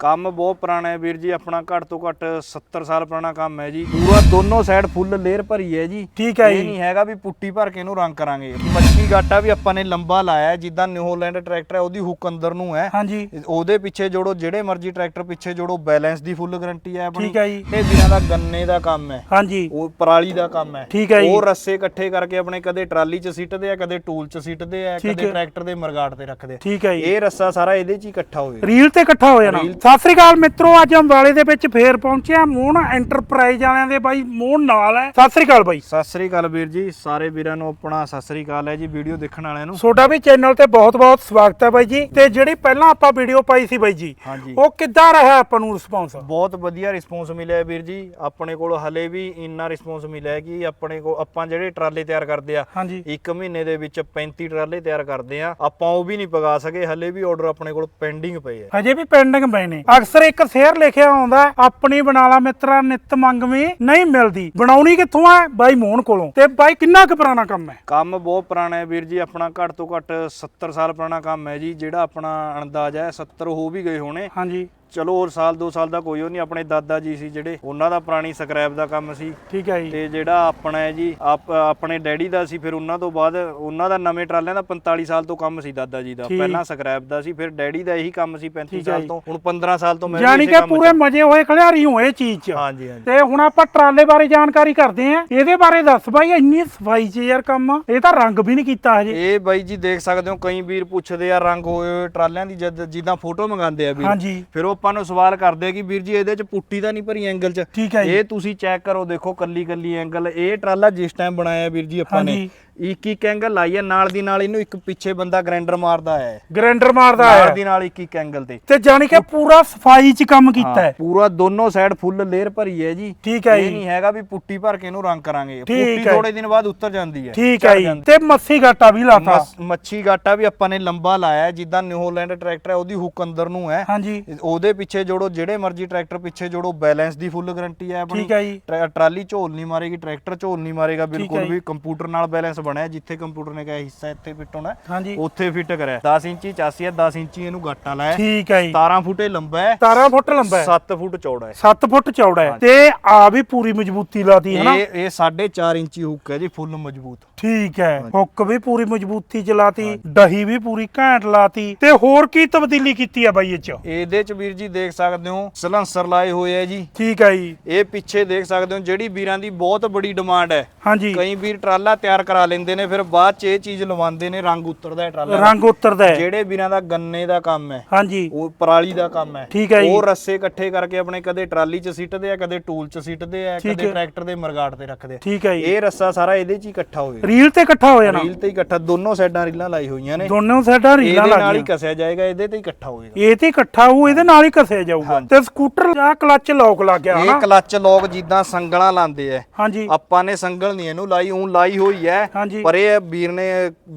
ਕੰਮ ਬਹੁਤ ਪੁਰਾਣਾ ਹੈ ਵੀਰ ਜੀ ਆਪਣਾ ਘੱਟ ਤੋਂ ਘੱਟ 70 ਸਾਲ ਪੁਰਾਣਾ ਕੰਮ ਹੈ ਜੀ। ਪੂਰਾ ਦੋਨੋਂ ਸਾਈਡ ਫੁੱਲ ਲੇਅਰ ਭਰੀ ਹੈ ਜੀ। ਠੀਕ ਹੈ ਇਹ ਜੀ। ਨਹੀਂ ਹੈਗਾ ਵੀ ਪੁੱਟੀ ਭਰ ਕੇ ਇਹਨੂੰ ਰੰਗ ਕਰਾਂਗੇ। ਮੱਛੀ ਗਾਟਾ ਵੀ ਆਪਾਂ ਨੇ ਲੰਬਾ ਲਾਇਆ ਹੈ, ਜਿੱਦਾਂ ਨਿਊਹੋਲੈਂਡ ਟਰੈਕਟਰ ਹੈ ਉਹਦੀ ਹੁੱਕ ਅੰਦਰ ਨੂੰ ਹੈ। ਹਾਂਜੀ। ਉਹਦੇ ਪਿੱਛੇ ਜੋੜੋ ਜਿਹੜੇ ਮਰਜ਼ੀ ਟਰੈਕਟਰ ਪਿੱਛੇ ਜੋੜੋ ਬੈਲੈਂਸ ਦੀ ਫੁੱਲ ਗਾਰੰਟੀ ਹੈ ਆਪਣੀ। ਠੀਕ ਹੈ ਜੀ। ਤੇ ਵੀਰਾਂ ਦਾ ਗੰਨੇ ਦਾ ਕੰਮ ਹੈ। ਹਾਂਜੀ। ਉਹ ਪਰਾਲੀ ਦਾ ਕੰਮ ਹੈ। ਠੀਕ ਹੈ ਜੀ। ਉਹ ਰੱਸੇ ਇਕੱਠੇ ਕਰਕੇ ਆਪਣੇ ਕਦੇ ਟਰਾਲੀ 'ਚ ਸਿੱਟਦੇ ਆ ਕਦੇ ਟੂਲ 'ਚ ਸਿੱਟਦੇ ਆ ਠੀਕ ਕਦੇ ਹੈ। ਟਰੈਕਟਰ ਦੇ ਮਰਗਾਟ ਤੇ ਰੱਖਦੇ ਆ। ਠੀਕ ਹੈ ਜੀ। ਇਹ ਰੱਸਾ ਸਾਰਾ ਇਹਦੇ 'ਚ ਹੀ ਇਕੱਠਾ ਹੋਏਗਾ ਰੀਲ ਤੇ ਇਕੱਠਾ ਹੋ ਜਾਣਾ ਰੀਲ- ਸਤਿ ਸ੍ਰੀ ਅਕਾਲ ਮਿੱਤਰੋ ਅੱਜ ਅੰਬਾਲੇ ਦੇ ਵਿੱਚ ਫੇਰ ਪਹੁੰਚਿਆ ਮੋਹਨ ਐਂਟਰਪ੍ਰਾਈਜ਼ ਵਾਲਿਆਂ ਦੇ ਬਾਈ ਮੋਹਨ ਨਾਲ ਹੈ। ਸਤਿ ਸ੍ਰੀ ਅਕਾਲ ਬਾਈ। ਸਤਿ ਸ੍ਰੀ ਅਕਾਲ ਵੀਰ ਜੀ ਸਾਰੇ ਵੀਰਾਂ ਨੂੰ ਆਪਣਾ ਸਤਿ ਸ੍ਰੀ ਅਕਾਲ ਹੈ ਜੀ ਵੀਡੀਓ ਦੇਖਣ ਵਾਲਿਆਂ ਨੂੰ। ਤੁਹਾਡਾ ਵੀ ਚੈਨਲ ਤੇ ਬਹੁਤ-ਬਹੁਤ ਸਵਾਗਤ ਹੈ ਬਾਈ ਜੀ। ਤੇ ਜਿਹੜੀ ਪਹਿਲਾਂ ਆਪਾਂ ਵੀਡੀਓ ਪਾਈ ਸੀ ਬਾਈ ਜੀ ਹਾਂਜੀ। ਉਹ ਕਿੱਦਾਂ ਰਿਹਾ ਆਪਾਂ ਨੂੰ ਰਿਸਪੌਂਸ ਬਹੁਤ ਵਧੀਆ ਰਿਸਪੌਂਸ ਮਿਲਿਆ ਵੀਰ ਜੀ। ਆਪਣੇ ਕੋਲ ਹਲੇ ਵੀ ਇੰਨਾ ਰਿਸਪੌਂਸ ਮਿਲਿਆ ਕਿ ਆਪਣੇ ਕੋਲ ਆਪਾਂ ਜਿਹੜੇ ਟਰਾਲੇ ਤਿਆਰ ਕਰਦੇ ਆ ਹਾਂਜੀ। ਇੱਕ ਮਹੀਨੇ ਦੇ ਵਿੱਚ 35 ਟਰਾਲੇ ਤਿਆਰ ਕਰਦੇ ਆ। ਆਪਾਂ ਉਹ ਵੀ ਨਹੀਂ ਪਗਾ ਸਕੇ ਹਲੇ ਵੀ ਆਰਡਰ ਆਪਣੇ ਕੋਲ ਪੈਂਡਿੰਗ ਪਏ ਆ ਹਜੇ ਵੀ ਪੈਂਡਿੰਗ ਪਏ ਨੇ। ਅਕਸਰ ਇੱਕ ਸ਼ੇਅਰ ਲਿਖਿਆ ਆਉਂਦਾ ਹੈ, ਆਪਣੀ ਬਣਾ ਲਾ ਮਿੱਤਰਾ ਨਿਤ ਮੰਗਵੀ ਨਹੀਂ ਮਿਲਦੀ। ਬਣਾਉਣੀ ਕਿੱਥੋਂ ਹੈ ਬਾਈ ਮੋਹਨ ਕੋਲੋਂ। ਤੇ ਬਾਈ ਕਿੰਨਾ ਕੁ ਪੁਰਾਣਾ ਕੰਮ ਹੈ? ਕੰਮ ਬਹੁਤ ਪੁਰਾਣਾ ਹੈ ਵੀਰ ਜੀ ਆਪਣਾ ਘੱਟ ਤੋਂ ਘੱਟ 70 ਸਾਲ ਪੁਰਾਣਾ ਕੰਮ ਹੈ ਜੀ ਜਿਹੜਾ ਆਪਣਾ ਅੰਦਾਜ਼ਾ ਹੈ 70 ਹੋ ਵੀ ਗਏ ਹੋਣੇ। ਹਾਂਜੀ। ਚਲੋ ਹੋਰ ਸਾਲ 2 ਸਾਲ ਦਾ ਕੋਈ ਉਹ ਨਹੀਂ ਆਪਣੇ ਦਾਦਾ ਜੀ ਸੀ ਜਿਹੜੇ ਉਹਨਾਂ ਦਾ ਪੁਰਾਣੀ ਸਕ੍ਰੈਪ ਦਾ ਕੰਮ ਸੀ। ਠੀਕ ਹੈ ਜੀ। ਤੇ ਜਿਹੜਾ ਆਪਣਾ ਹੈ ਜੀ ਆਪ- ਆਪਣੇ ਡੈਡੀ ਦਾ ਸੀ ਫਿਰ ਉਹਨਾਂ ਤੋਂ ਬਾਅਦ ਉਹਨਾਂ ਦਾ ਨਵੇਂ ਟਰਾਲਿਆਂ ਦਾ 45 ਸਾਲ ਤੋਂ ਕੰਮ ਸੀ ਦਾਦਾ ਜੀ ਦਾ। ਠੀਕ। ਪਹਿਲਾਂ ਸਕ੍ਰੈਪ ਦਾ ਸੀ ਫਿਰ ਡੈਡੀ ਦਾ ਇਹੀ ਕੰਮ ਸੀ 35 ਠੀਕ ਹੈ ਸਾਲ ਜੀ। ਤੋਂ ਹੁਣ 15 ਸਾਲ ਤੋਂ ਮੈਂ ਵੀ ਯਾਨੀ ਇਸੇ ਕਿ ਕੰਮ 'ਚ- ਪੂਰੇ ਮਜੇ ਹੋਏ ਖਿਡਾਰੀ ਹੋਏ ਚੀਜ਼ 'ਚ। ਹਾਂਜੀ ਹਾਂਜੀ। ਤੇ ਹੁਣ ਆਪਾਂ ਟਰਾਲੇ ਬਾਰੇ ਜਾਣਕਾਰੀ ਕਰਦੇ ਆਂ ਇਹਦੇ ਬਾਰੇ ਦੱਸ ਬਾਈ ਇੰਨੀ ਸਫ਼ਾਈ 'ਚ ਯਾਰ ਕੰਮ ਇਹ ਤਾਂ ਰੰਗ ਵੀ ਨਹੀਂ ਕੀਤਾ ਹਜੇ। ਇਹ ਬਾਈ ਜੀ ਦੇਖ ਸਕਦੇ ਹੋ ਕਈ ਵੀਰ ਪੁੱਛਦੇ ਆ ਰੰਗ ਹੋਏ ਹੋਏ ਟਰਾਲਿਆਂ ਦੀ ਜਦ ਜਿੱਦਾਂ ਫੋਟੋ ਮੰਗਾਉਂਦੇ ਆ ਵੀਰ। ਹਾਂਜੀ। ਫਿਰ ਉਹ ਆਪਾਂ ਨੂੰ ਸਵਾਲ ਕਰਦੇ ਕਿ ਵੀਰ ਜੀ ਇਹਦੇ ਚ ਪੁੱਟੀ ਤਾਂ ਨਹੀਂ ਭਰੀ ਐਂਗਲ ਚ? ਇਹ ਤੁਸੀਂ ਚੈੱਕ ਕਰੋ ਦੇਖੋ ਕੱਲੀ ਕੱਲੀ ਐਂਗਲ ਇਹ ਟਰਾਲਾ ਜਿਸ ਟਾਈਮ ਬਣਾਇਆ ਵੀਰ ਜੀ ਆਪਾਂ ਨੇ ਇੱਕ ਇੱਕ ਐਂਗਲ ਲਾਈ ਹੈ ਨਾਲ ਦੀ ਨਾਲ ਇਹਨੂੰ ਇੱਕ ਪਿੱਛੇ ਬੰਦਾ ਗ੍ਰਾਈਂਡਰ ਮਾਰਦਾ ਹੈ। ਗ੍ਰੈਂਡਰ ਮਾਰਦਾ ਨਾਲ ਹੈ। ਦੀ ਨਾਲ ਇੱਕ ਇੱਕ ਐਂਗਲ ਤੇ। ਤੇ ਜਾਨੀ ਕਿ ਪੂਰਾ ਸਫ਼ਾਈ 'ਚ ਕੰਮ ਕੀਤਾ ਹੈ ਪੂਰਾ ਦੋਨੋਂ ਸਾਈਡ ਫੁੱਲ ਲੇਅਰ ਭਰੀ ਹੈ ਜੀ। ਠੀਕ ਹੈ ਇਹ ਨਹੀਂ ਹੈਗਾ ਵੀ ਪੁੱਟੀ ਭਰ ਕੇ ਇਹਨੂੰ ਰੰਗ ਕਰਾਂਗੇ। ਪੁੱਟੀ। ਥੋੜੇ ਦਿਨ ਬਾਅਦ ਉੱਤਰ ਜਾਂਦੀ ਹੈ। ਠੀਕ ਹੈ ਤੇ ਮੱਸੀ ਗਾਟਾ ਵੀ ਲਾਤਾ। ਮੱਛ- ਮੱਛੀ ਗਾਟਾ ਵੀ ਆਪਾਂ ਨੇ ਲੰਬਾ ਲਾਇਆ ਜਿੱਦਾਂ ਨਿਊਹੋਲੈਂਡ ਟਰੈਕਟਰ ਹੈ ਉਹਦੀ ਹੁੱਕ ਅੰਦਰ ਨੂੰ ਹੈ। ਹਾਂਜੀ। ਉਹਦੇ ਪਿੱਛੇ ਜੋੜੋ ਜਿਹੜੇ ਮਰਜ਼ੀ ਟਰੈਕਟਰ ਪਿੱਛੇ ਜੋੜੋ ਬੈਲੈਂਸ ਦੀ ਫੁੱਲ ਗਾਰੰਟੀ ਹੈ ਆਪਣੀ। ਠੀਕ ਹੈ ਜੀ। ਟਰੈ- ਟਰਾਲੀ ਝੋਲ ਨਹੀਂ ਮਾਰੇਗੀ ਟਰੈਕਟਰ ਝੋਲ ਨਹੀਂ ਮਾਰੇਗਾ ਬਿਲਕੁਲ। ਵੀ। ਕੰਪਿਊਟਰ ਨਾਲ ਬੈਲੈਂਸ ਬਣਿਆ ਜਿੱਥੇ ਕੰਪਿਊਟਰ ਨੇ ਕਿਹਾ ਹਿੱਸਾ ਇੱਥੇ ਫਿੱਟ ਹੋਣਾ। ਹੈ, ਹਾਂਜੀ। ਉੱਥੇ ਫਿੱਟ ਕਰਿਆ। 10 ਇੰਚੀ ਚਾਸੀ ਹੈ 10 ਇੰਚੀ ਇਹਨੂੰ ਗਾਟਾ ਲਾਇਆ। ਠੀਕ ਹੈ ਜੀ। 17 ਫੁੱਟ ਇਹ ਲੰਬਾ ਹੈ। 17 ਫੁੱਟ ਲੰਬਾ ਹੈ। 7 ਫੁੱਟ ਚੌੜਾ ਹੈ। 7 ਫੁੱਟ ਚੌੜਾ ਹੈ। ਤੇ ਆ ਵੀ ਪੂਰੀ ਮਜ਼ਬੂਤੀ ਲਾਤੀ ਹੈ ਨਾ। ਇਹ ਇਹ 4.5 ਇੰਚੀ ਹੁੱਕ ਹੈ ਜੀ ਫੁੱਲ ਮਜ਼ਬੂਤ। ਠੀਕ ਹੈ। ਹੁੱਕ ਵੀ ਪੂਰੀ ਮਜ਼ਬੂਤੀ ਚ ਲਾਤੀ ਦਹੀ ਵੀ ਪੂਰੀ ਘੈਂਟ ਲਾਤੀ। ਤੇ ਹੋਰ ਕੀ ਤਬਦੀਲੀ ਕੀਤੀ ਆ ਬਾਈ ਇਹ ਚ? ਇਹਦੇ ਚ ਵੀਰ ਜੀ ਦੇਖ ਸਕਦੇ ਹੋ ਸਲੈਂਸਰ ਲਾਏ ਹੋਏ ਹੈ ਜੀ। ਠੀਕ ਹੈ ਜੀ। ਇਹ ਪਿੱਛੇ ਦੇਖ ਸਕਦੇ ਹੋ ਜਿਹੜੀ ਵੀਰਾਂ ਦੀ ਬਹੁਤ ਬੜੀ ਡਿਮਾਂਡ ਹੈ। ਹਾਂਜੀ। ਕਈ ਵੀਰ ਟਰਾਲਾ ਤਿਆਰ ਕਰਾ ਲੈਂਦੇ ਨੇ ਫਿਰ ਬਾਅਦ ਚ ਇਹ ਚੀਜ਼ ਲਵਾਉਂਦੇ ਨੇ ਰੰਗ ਉਤਰਦਾ ਹੈ ਟਰਾਲਾ। ਦਾ। ਰੰਗ ਉਤਰਦਾ ਹੈ। ਜਿਹੜੇ ਵੀਰਾਂ ਦਾ ਗੰਨੇ ਦਾ ਕੰਮ ਹੈ ਹਾਂਜੀ। ਉਹ ਪਰਾਲੀ ਦਾ ਕੰਮ ਹੈ। ਠੀਕ ਹੈ ਜੀ। ਉਹ ਰੱਸੇ ਇਕੱਠੇ ਕਰਕੇ ਆਪਣੇ ਕਦੇ ਟਰਾਲੀ 'ਚ ਸਿੱਟਦੇ ਆ ਕਦੇ ਟੂਲ 'ਚ ਸਿੱਟਦੇ ਆ ਠੀਕ ਕਦੇ ਹੈ। ਟਰੈਕਟਰ ਦੇ ਮਰਗਾਟ ਤੇ ਰੱਖਦੇ ਆ। ਠੀਕ ਹੈ ਜੀ। ਇਹ ਰੱਸਾ ਸਾਰਾ ਇਹਦੇ 'ਚ ਹੀ ਇਕੱਠਾ ਹੋਏਗਾ ਰੀਲ ਤੇ ਇਕੱਠਾ ਹੋ ਜਾਣਾ। ਰੀਲ ਤੇ ਹੀ ਇਕੱਠਾ ਦੋਨੋਂ ਸਾਈਡਾਂ ਰੀਲਾਂ ਲਾਈ ਹੋਈਆਂ ਨੇ। ਦੋਨੋਂ ਸਾਈਡਾਂ ਰੀਲਾਂ ਇਹਦੇ ਨਾਲ ਹੀ ਲੱਗੀਆਂ ਕਸਿਆ ਜਾਏਗਾ ਇਹਦੇ ਤੇ ਹੀ ਇਕੱਠਾ ਹੋਏਗਾ ਇਹ ਤੇ ਇਕੱਠਾ ਹੋ ਇਹਦੇ ਨਾਲ ਹੀ ਕੱਸਿਆ ਜਾਊਗਾ। ਹਾਂਜੀ। ਤੇ ਸਕੂਟਰ ਦਾ ਕਲੱਚ ਲੌਕ ਲੱਗ ਗਿਆ ਇਹ ਹਨਾ? ਕਲੱਚ ਲੋਕ ਜਿੱਦਾਂ ਸੰਗਲਾਂ ਲਾਉਂਦੇ ਆ ਹਾਂਜੀ। ਆਪਾਂ ਨੇ ਸੰਗਲ ਨਹੀਂ ਇਹਨੂੰ ਲਾਈ ਉਂ ਲਾਈ ਹੋਈ ਹੈ ਹਾਂਜੀ। ਪਰ ਇਹ ਵੀਰ ਨੇ